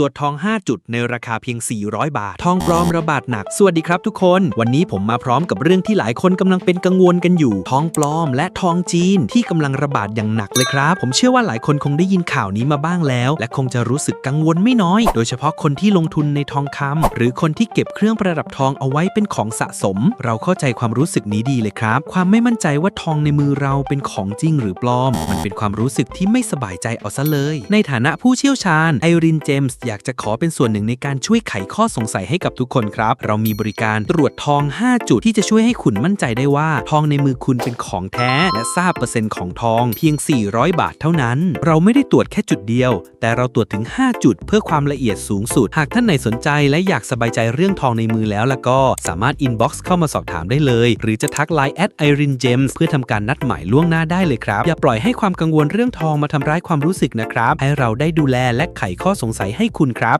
ตรวจทอง 5 จุดในราคาเพียง 400 บาท ทองปลอมระบาดหนัก สวัสดีครับทุกคน วันนี้ผมมาพร้อมกับเรื่องที่หลายคนกำลังเป็นกังวลกันอยู่ ทองปลอมและทองจีนที่กำลังระบาดอย่างหนักเลยครับ ผมเชื่อว่าหลายคนคงได้ยินข่าวนี้มาบ้างแล้ว และคงจะรู้สึกกังวลไม่น้อย โดยเฉพาะคนที่ลงทุนในทองคำหรือคนที่เก็บเครื่องประดับทองเอาไว้เป็นของสะสม เราเข้าใจความรู้สึกนี้ดีเลยครับ ความไม่มั่นใจว่าทองในมือเราเป็นของจริงหรือปลอม มันเป็นความรู้สึกที่ไม่สบายใจเอาซะเลย ในฐานะผู้เชี่ยวชาญไอรินเจมส์อยากจะขอเป็นส่วนหนึ่งในการช่วยไขข้อสงสัยให้กับทุกคนครับ เรามีบริการตรวจทอง 5 จุดที่จะช่วยให้คุณมั่นใจได้ว่า ทองในมือคุณเป็นของแท้ และทราบเปอร์เซ็นต์ของทองเพียง 400 บาทเท่านั้น เราไม่ได้ตรวจแค่จุดเดียว แต่เราตรวจถึง 5 จุด เพื่อความละเอียดสูงสุด หากท่านไหนสนใจและอยากสบายใจเรื่องทองในมือแล้วล่ะก็สามารถอินบ็อกซ์เข้ามาสอบถามได้เลย หรือจะทักไลน์แอดไอรินเจมส์เพื่อทำการนัดหมายล่วงหน้าได้เลยครับ อย่าปล่อยให้ความกังวลเรื่องทองมาทำร้ายความรู้สึกนะครับ ให้เราได้ดูแลและไขข้อสงสัยให้คุณครับ